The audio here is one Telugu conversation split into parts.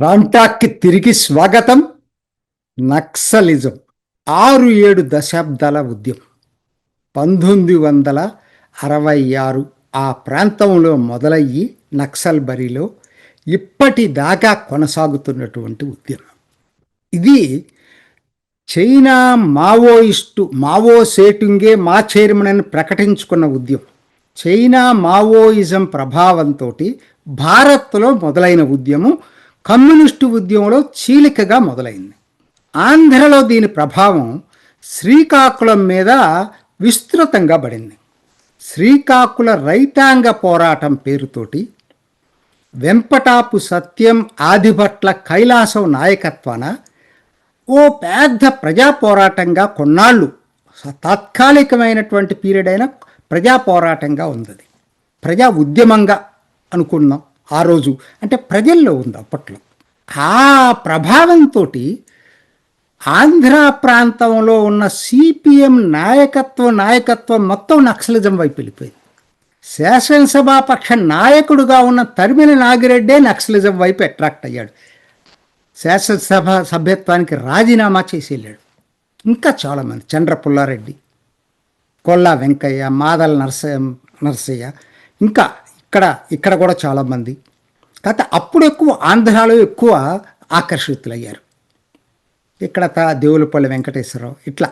రాంటాక్కి తిరిగి స్వాగతం నక్సలిజం. ఆరు ఏడు దశాబ్దాల ఉద్యమం. పంతొమ్మిది వందల అరవై ఆరు ఆ ప్రాంతంలో మొదలయ్యి నక్సల్ బరిలో ఇప్పటిదాకా కొనసాగుతున్నటువంటి ఉద్యమం. ఇది చైనా మావోయిస్టు మావో సేటింగే మా చైర్మన్ అని ప్రకటించుకున్న ఉద్యమం. చైనా మావోయిజం ప్రభావంతో భారత్లో మొదలైన ఉద్యమం కమ్యూనిస్టు ఉద్యమంలో చీలికగా మొదలైంది. ఆంధ్రలో దీని ప్రభావం శ్రీకాకుళం మీద విస్తృతంగా పడింది. శ్రీకాకుళ రైతాంగ పోరాటం పేరుతోటి వెంపటాపు సత్యం ఆదిభట్ల కైలాసం నాయకత్వాన ఓ పెద్ద ప్రజా పోరాటంగా కొన్నాళ్ళు. తాత్కాలికమైనటువంటి పీరియడ్ అయినా ప్రజా పోరాటంగా ఉంది ప్రజా ఉద్యమంగా అనుకున్నాం. ఆ రోజు. అంటే ప్రజల్లో ఉంది అప్పట్లో. ఆ ప్రభావంతో ఆంధ్ర ప్రాంతంలో ఉన్న సిపిఎం నాయకత్వం నాయకత్వం మొత్తం నక్సలిజం వైపు వెళ్ళిపోయింది. శాసనసభాపక్ష నాయకుడుగా ఉన్న తరిమిన నాగిరెడ్డే నక్సలిజం వైపు అట్రాక్ట్ అయ్యాడు. శాసనసభ సభ్యత్వానికి రాజీనామా చేసి వెళ్ళాడు. ఇంకా చాలామంది. చంద్రపుల్లారెడ్డి కొల్లా వెంకయ్య మాదల నరసయ్య నరసయ్య. ఇంకా ఇక్కడ ఇక్కడ కూడా చాలామంది. కాకపోతే అప్పుడు ఎక్కువ ఆంధ్రాలో ఎక్కువ ఆకర్షితులయ్యారు. ఇక్కడ తా దేవులపల్లి వెంకటేశ్వరరావు ఇట్లా.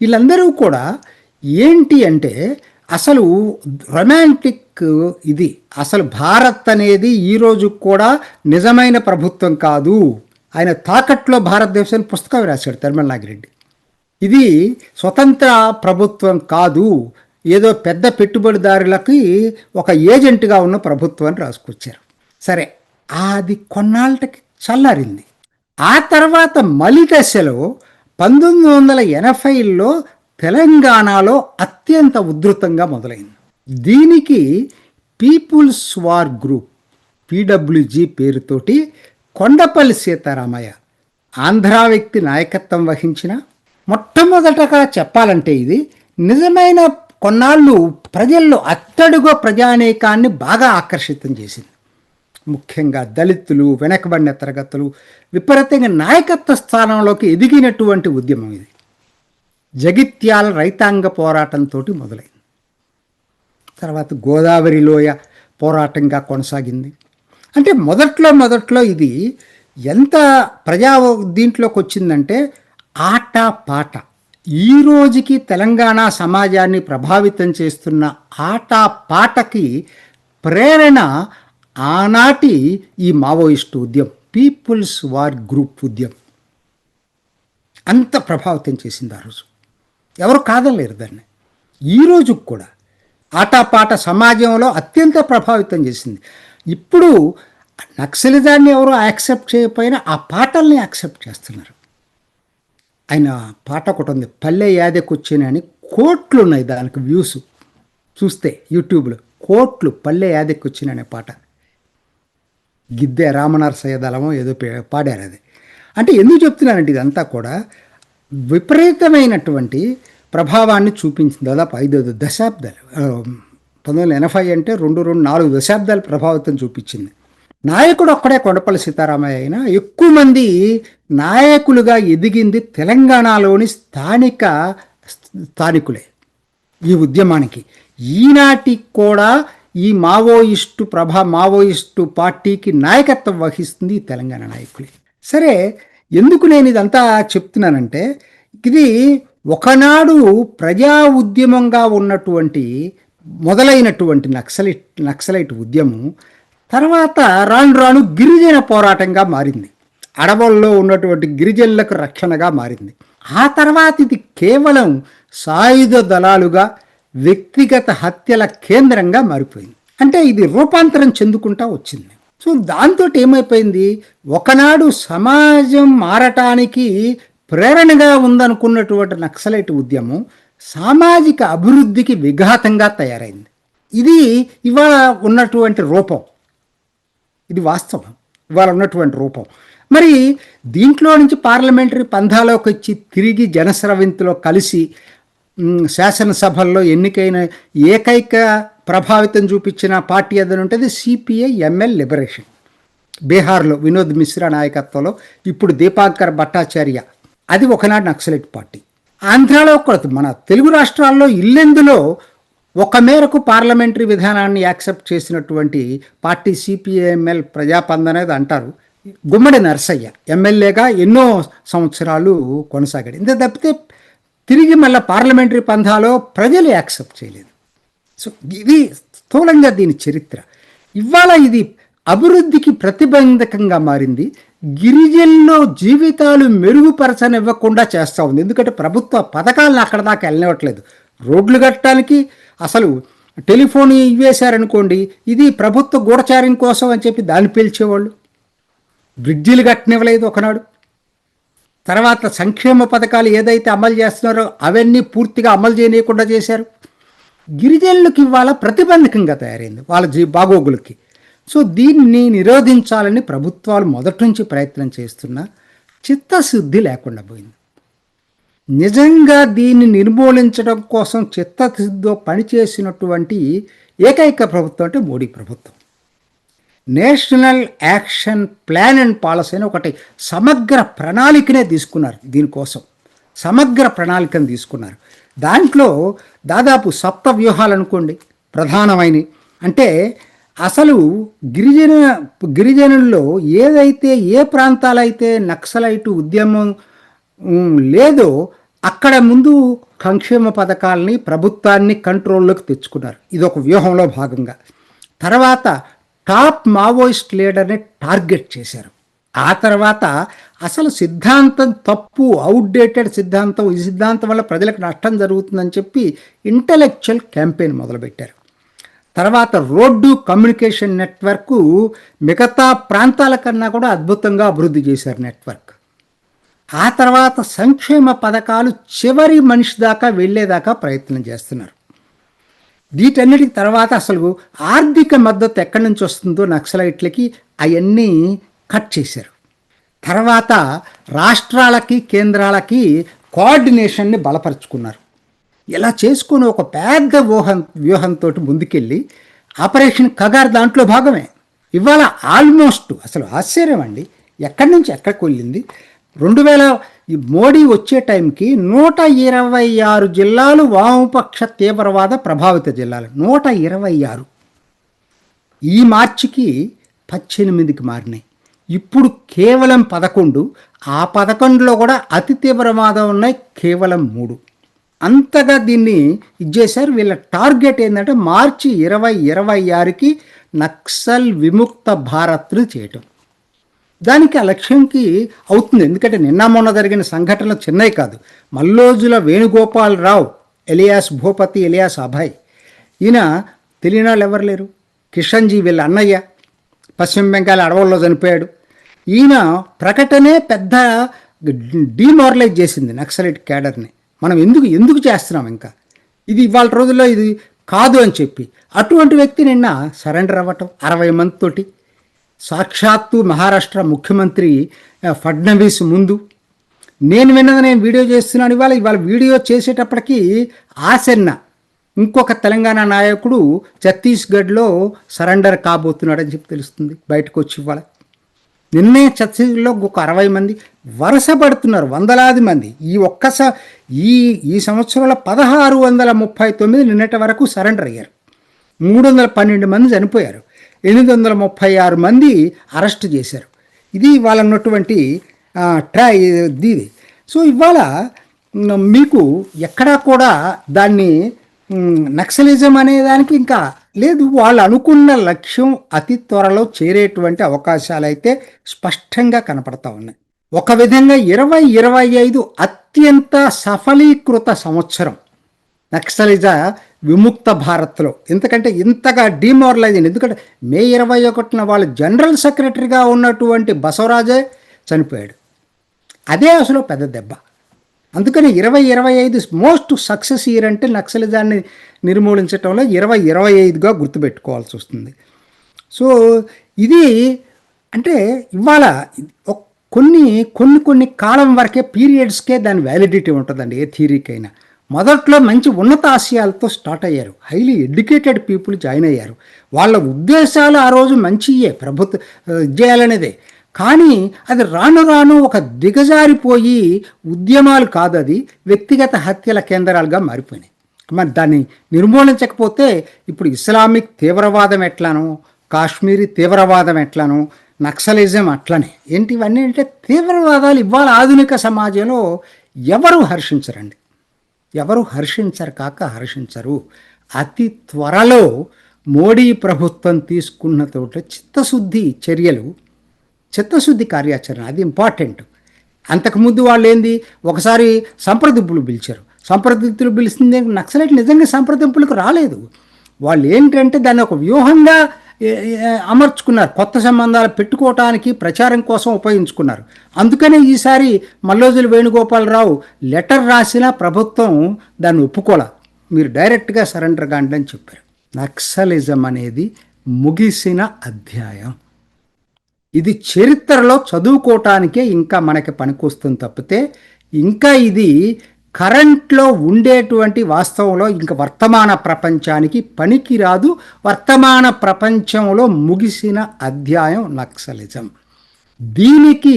వీళ్ళందరూ కూడా ఏంటి అంటే అసలు రొమాంటిక్ ఇది. అసలు భారత్ అనేది ఈరోజు కూడా నిజమైన ప్రభుత్వం కాదు. ఆయన తాకట్లో భారతదేశాన్ని పుస్తకం రాశాడు తిరుమల నాగిరెడ్డి. ఇది స్వతంత్ర ప్రభుత్వం కాదు. ఏదో పెద్ద పెట్టుబడిదారులకి ఒక ఏజెంట్గా ఉన్న ప్రభుత్వాన్ని రాసుకొచ్చారు. సరే అది కొన్నాళ్ళకి చల్లారింది. ఆ తర్వాత మలి దశలో పంతొమ్మిది వందల ఎనభైలో తెలంగాణలో అత్యంత ఉధృతంగా మొదలైంది. దీనికి పీపుల్స్ వార్ గ్రూప్ పీడబ్ల్యూజీ పేరుతోటి కొండపల్లి సీతారామయ్య ఆంధ్రా వ్యక్తి నాయకత్వం వహించిన. మొట్టమొదటగా చెప్పాలంటే ఇది నిజమైన కొన్నాళ్ళు ప్రజల్లో అత్తడుగా ప్రజానేకాన్ని బాగా ఆకర్షితం చేసింది. ముఖ్యంగా దళితులు వెనకబడిన తరగతులు విపరీతంగా నాయకత్వ స్థానంలోకి ఎదిగినటువంటి ఉద్యమం ఇది. జగిత్యాల రైతాంగ పోరాటంతో మొదలైంది. తర్వాత గోదావరి లోయ పోరాటంగా కొనసాగింది. అంటే మొదట్లో మొదట్లో ఇది ఎంత ప్రజా దీంట్లోకి వచ్చిందంటే ఆట పాట. ఈ రోజుకి తెలంగాణ సమాజాన్ని ప్రభావితం చేస్తున్న ఆట పాటకి ప్రేరణ ఆనాటి ఈ మావోయిస్టు ఉద్యమం పీపుల్స్ వార్ గ్రూప్ ఉద్యమం. అంత ప్రభావితం చేసింది ఆ రోజు. ఎవరు కాదలేరు దాన్ని. ఈ కూడా ఆటపాట సమాజంలో అత్యంత ప్రభావితం చేసింది. ఇప్పుడు నక్సలిజాన్ని ఎవరు యాక్సెప్ట్ చేయకపోయినా ఆ పాటల్ని యాక్సెప్ట్ చేస్తున్నారు. ఆయన పాట ఒకటి ఉంది పల్లె యాదకొచ్చిన అని. కోట్లు ఉన్నాయి దానికి వ్యూస్. చూస్తే యూట్యూబ్లో కోట్లు పల్లె యాదకొచ్చిన అనే పాట. గిద్దె రామనార దళమో ఏదో పాడారు అది. అంటే ఎందుకు చెప్తున్నానంటే ఇదంతా కూడా విపరీతమైనటువంటి ప్రభావాన్ని చూపించింది. దాదాపు ఐదు దశాబ్దాలు పంతొమ్మిది వందల ఎనభై అంటే రెండు రెండు నాలుగు దశాబ్దాలు ప్రభావితం చూపించింది. నాయకుడు ఒక్కడే కొండపల్లి సీతారామయ్య అయినా ఎక్కువ మంది నాయకులుగా ఎదిగింది తెలంగాణలోని స్థానిక స్థానికులే ఈ ఉద్యమానికి. ఈనాటికి కూడా ఈ మావోయిస్టు ప్రభా మావోయిస్టు పార్టీకి నాయకత్వం వహిస్తుంది తెలంగాణ నాయకులే. సరే ఎందుకు నేను ఇదంతా చెప్తున్నానంటే ఇది ఒకనాడు ప్రజా ఉద్యమంగా ఉన్నటువంటి మొదలైనటువంటి నక్సలైట్ నక్సలైట్ ఉద్యమం తర్వాత రాను రాను గిరిజన పోరాటంగా మారింది. అడవుల్లో ఉన్నటువంటి గిరిజనులకు రక్షణగా మారింది. ఆ తర్వాత ఇది కేవలం సాయుధ దళాలుగా వ్యక్తిగత హత్యల కేంద్రంగా మారిపోయింది. అంటే ఇది రూపాంతరం చెందుకుంటా వచ్చింది. సో దాంతో ఏమైపోయింది? ఒకనాడు సమాజం మారటానికి ప్రేరణగా ఉందనుకున్నటువంటి నక్సలైట్ ఉద్యమం సామాజిక అభివృద్ధికి విఘాతంగా తయారైంది. ఇది ఇవాళ ఉన్నటువంటి రూపం. ఇది వాస్తవం. ఇవాళ ఉన్నటువంటి రూపం. మరి దీంట్లో నుంచి పార్లమెంటరీ పంధాలోకి వచ్చి తిరిగి జనస్రవింతిలో కలిసి శాసనసభల్లో ఎన్నికైన ఏకైక ప్రభావితం చూపించిన పార్టీ ఏదైనా ఉంటుంది సిపిఐ ఎంఎల్ లిబరేషన్. బీహార్లో వినోద్ మిశ్రా నాయకత్వంలో ఇప్పుడు దీపాంకర్ భట్టాచార్య. అది ఒకనాడు నక్సలైట్ పార్టీ. ఆంధ్రాలో కూడా మన తెలుగు రాష్ట్రాల్లో ఇల్లెందులో ఒక మేరకు పార్లమెంటరీ విధానాన్ని యాక్సెప్ట్ చేసినటువంటి పార్టీ సిపిఐఎంఎల్ ప్రజాపంద అనేది అంటారు. గుమ్మడి నర్సయ్య ఎమ్మెల్యేగా ఎన్నో సంవత్సరాలు కొనసాగాడు. ఇంత తప్పితే తిరిగి మళ్ళీ పార్లమెంటరీ పంధాలో ప్రజలు యాక్సెప్ట్ చేయలేదు. సో ఇది స్థూలంగా దీని చరిత్ర. ఇవాళ ఇది అభివృద్ధికి ప్రతిబంధకంగా మారింది. గిరిజనుల్లో జీవితాలు మెరుగుపరచనివ్వకుండా చేస్తూ ఉంది. ఎందుకంటే ప్రభుత్వ పథకాలను అక్కడ దాకా వెళ్ళనివ్వట్లేదు. రోడ్లు కట్టడానికి అసలు టెలిఫోన్ ఇవ్వేశారనుకోండి ఇది ప్రభుత్వ గూఢచార్యం కోసం అని చెప్పి దాన్ని పీల్చేవాళ్ళు. బ్రిడ్జిలు కట్టనివ్వలేదు ఒకనాడు. తర్వాత సంక్షేమ పథకాలు ఏదైతే అమలు చేస్తున్నారో అవన్నీ పూర్తిగా అమలు చేయనీయకుండా చేశారు. గిరిజనులకు ఇవాళ ప్రతిబంధకంగా తయారైంది వాళ్ళ జీ బాగోగులకి. సో దీన్ని నిరోధించాలని ప్రభుత్వాలు మొదటి నుంచి ప్రయత్నం చేస్తున్నా చిత్తశుద్ధి లేకుండా పోయింది. నిజంగా దీన్ని నిర్మూలించడం కోసం చిత్తశుద్ధితో పనిచేసినటువంటి ఏకైక ప్రభుత్వం అంటే మోడీ ప్రభుత్వం. National action plan and policy అని ఒకటి సమగ్ర ప్రణాళికనే తీసుకున్నారు దీనికోసం. సమగ్ర ప్రణాళికను తీసుకున్నారు. దాంట్లో దాదాపు సప్త వ్యూహాలు అనుకోండి ప్రధానమైనవి. అంటే అసలు గిరిజన గిరిజనుల్లో ఏదైతే ఏ ప్రాంతాలైతే నక్సలైటు ఉద్యమం లేదు అక్కడ ముందు సంక్షేమ పథకాలని ప్రభుత్వాన్ని కంట్రోల్లోకి తెచ్చుకున్నారు. ఇది ఒక వ్యూహంలో భాగంగా. తర్వాత టాప్ మావోయిస్ట్ లీడర్ని టార్గెట్ చేశారు. ఆ తర్వాత అసలు సిద్ధాంతం తప్పు అవుట్డేటెడ్ సిద్ధాంతం ఈ సిద్ధాంతం వల్ల ప్రజలకు నష్టం జరుగుతుందని చెప్పి ఇంటలెక్చువల్ క్యాంపెయిన్ మొదలుపెట్టారు. తర్వాత రోడ్డు కమ్యూనికేషన్ నెట్వర్క్ మిగతా ప్రాంతాల కన్నా కూడా అద్భుతంగా అభివృద్ధి చేశారు నెట్వర్క్. ఆ తర్వాత సంక్షేమ పథకాలు చివరి మనిషి దాకా వెళ్ళేదాకా ప్రయత్నం చేస్తున్నారు. వీటన్నిటికి తర్వాత అసలు ఆర్థిక మద్దతు ఎక్కడి నుంచి వస్తుందో నక్సలైట్లకి అవన్నీ కట్ చేశారు. తర్వాత రాష్ట్రాలకి కేంద్రాలకి కోఆర్డినేషన్ని బలపరుచుకున్నారు. ఇలా చేసుకుని ఒక పెద్ద వ్యూహం వ్యూహంతో ముందుకెళ్ళి ఆపరేషన్ కగార్ దాంట్లో భాగమే. ఇవాళ ఆల్మోస్ట్ అసలు ఆశ్చర్యం అండి. ఎక్కడి నుంచి ఎక్కడికి వెళ్ళింది? రెండు వేల ఈ మోడీ వచ్చే టైంకి నూట ఇరవై ఆరు జిల్లాలు వామపక్ష తీవ్రవాద ప్రభావిత జిల్లాలు. నూట ఇరవై ఆరు. ఈ మార్చికి పద్దెనిమిదికి మారినాయి. ఇప్పుడు కేవలం పదకొండు. ఆ పదకొండులో కూడా అతి తీవ్రవాదం ఉన్నాయి కేవలం మూడు. అంతగా దీన్ని ఇచ్చేశారు వీళ్ళ టార్గెట్ ఏంటంటే మార్చి ఇరవై ఇరవై ఆరుకి నక్సల్ విముక్త భారత్ను చేయటం. దానికి ఆ లక్ష్యంకి అవుతుంది. ఎందుకంటే నిన్న మొన్న జరిగిన సంఘటనలు చిన్నవి కాదు. మల్లోజుల వేణుగోపాలరావు ఎలియాస్ భూపతి ఎలియాస్ అభయ్ ఈయన తెలియని వాళ్ళు ఎవరు లేరు? కిషన్జీ వీళ్ళ అన్నయ్య పశ్చిమ బెంగాల్ అడవుల్లో చనిపోయాడు. ఈయన ప్రకటనే పెద్ద డిమారలైజ్ చేసింది నక్సలైట్ క్యాడర్ని. మనం ఎందుకు ఎందుకు చేస్తున్నాం ఇంకా? ఇది ఇవాళ రోజుల్లో ఇది కాదు అని చెప్పి. అటువంటి వ్యక్తి నిన్న సరెండర్ అవ్వటం అరవై మంది తోటి సాక్షాత్తు మహారాష్ట్ర ముఖ్యమంత్రి ఫడ్నవీస్ ముందు. నేను విన్నది నేను వీడియో చేస్తున్నాను. ఇవాళ ఇవాళ వీడియో చేసేటప్పటికీ ఆసన్న ఇంకొక తెలంగాణ నాయకుడు ఛత్తీస్గఢ్లో సరెండర్ కాబోతున్నాడని చెప్పి తెలుస్తుంది. బయటకు వచ్చి ఇవాళ. నిన్నే ఛత్తీస్గఢ్లో ఒక అరవై మంది వరుస పడుతున్నారు వందలాది మంది. ఈ ఒక్కస ఈ ఈ సంవత్సరంలో పదహారు వందల ముప్పై తొమ్మిది నిన్నటి వరకు సరెండర్ అయ్యారు. మూడు వందల పన్నెండు మంది చనిపోయారు. ఎనిమిది వందల ముప్పై ఆరు మంది అరెస్ట్ చేశారు. ఇది ఇవాళ ఉన్నటువంటి ట్రా ఇది సో ఇవాళ మీకు ఎక్కడా కూడా దాన్ని నక్సలిజం అనే దానికి ఇంకా లేదు. వాళ్ళు అనుకున్న లక్ష్యం అతి త్వరలో చేరేటువంటి అవకాశాలు అయితే స్పష్టంగా కనపడతా ఉన్నాయి. ఒక విధంగా ఇరవై ఇరవై ఐదు అత్యంత సఫలీకృత సంవత్సరం నక్సలిజ విముక్త భారత్లో. ఎందుకంటే ఇంతగా డిమోరలైజ్ అయింది ఎందుకంటే మే ఇరవై ఒకటిన వాళ్ళు జనరల్ సెక్రటరీగా ఉన్నటువంటి బసవరాజే చనిపోయాడు. అదే అసలు పెద్ద దెబ్బ. అందుకని ఇరవై ఇరవై ఐదు మోస్ట్ సక్సెస్ ఇయర్ అంటే నక్సలిజాన్ని నిర్మూలించడంలో ఇరవై ఇరవై ఐదుగా గుర్తుపెట్టుకోవాల్సి వస్తుంది. సో ఇది అంటే ఇవాళ కొన్ని కొన్ని కొన్ని కాలం వరకే పీరియడ్స్కే దాని వ్యాలిడిటీ ఉంటుందండి ఏ థీరీకైనా మొదట్లో మంచి ఉన్నత ఆశయాలతో స్టార్ట్ అయ్యారు. హైలీ ఎడ్యుకేటెడ్ పీపుల్ జాయిన్ అయ్యారు. వాళ్ళ ఉద్దేశాలు ఆ రోజు మంచియే ప్రభుత్వ చేయాలనేదే. కానీ అది రాను రాను ఒక దిగజారిపోయి ఉద్యమాలు కాదు అది. వ్యక్తిగత హత్యల కేంద్రాలుగా మారిపోయినాయి. మరి దాన్ని నిర్మూలించకపోతే ఇప్పుడు ఇస్లామిక్ తీవ్రవాదం ఎట్లానో కాశ్మీరీ తీవ్రవాదం ఎట్లానో నక్సలిజం అట్లనే. ఏంటి ఇవన్నీ అంటే తీవ్రవాదాలు ఇవాళ ఆధునిక సమాజంలో ఎవరు హర్షించరండి? ఎవరు హర్షించరు కాక హర్షించరు. అతి త్వరలో మోడీ ప్రభుత్వం తీసుకున్న తోట చిత్తశుద్ధి చర్యలు చిత్తశుద్ధి కార్యాచరణ అది ఇంపార్టెంట్. అంతకుముందు వాళ్ళు ఏంది ఒకసారి సంప్రదింపులు పిలిచారు. సంప్రదింపులు పిలిచింది నక్సలైట్ నిజంగా సంప్రదింపులకు రాలేదు. వాళ్ళు ఏంటంటే దాన్ని ఒక వ్యూహంగా అమర్చుకున్నారు. కొత్త సంబంధాలు పెట్టుకోవటానికి ప్రచారం కోసం ఉపయోగించుకున్నారు. అందుకనే ఈసారి మల్లోజుల వేణుగోపాలరావు లెటర్ రాసిన ప్రభుత్వం దాన్ని ఒప్పుకోలే. మీరు డైరెక్ట్గా సరెండర్ కాండి అని చెప్పారు. నక్సలిజం అనేది ముగిసిన అధ్యాయం. ఇది చరిత్రలో చదువుకోవటానికే ఇంకా మనకి పనికొస్తుంది తప్పితే ఇంకా ఇది కరెంట్లో ఉండేటువంటి వాస్తవంలో ఇంకా వర్తమాన ప్రపంచానికి పనికిరాదు. వర్తమాన ప్రపంచంలో ముగిసిన అధ్యాయం నక్సలిజం. దీనికి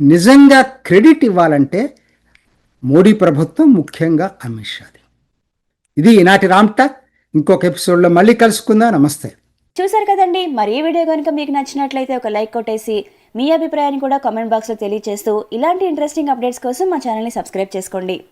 నిజంగా క్రెడిట్ ఇవ్వాలంటే మోడీ ప్రభుత్వం ముఖ్యంగా అమిత్ షాది ఇది ఈనాటి రామ్టాక్ ఇంకొక ఎపిసోడ్లో మళ్ళీ కలుసుకుందాం. నమస్తే. చూసారు కదండి మరి ఈ వీడియో కనుక మీకు నచ్చినట్లయితే ఒక లైక్ కొట్టేసి మీ అభిప్రాయాన్ని కూడా కామెంట్ బాక్స్లో తెలియజేస్తూ ఇలాంటి ఇంట్రెస్టింగ్ అప్డేట్స్ కోసం మా ఛానల్ని సబ్స్క్రైబ్ చేసుకోండి.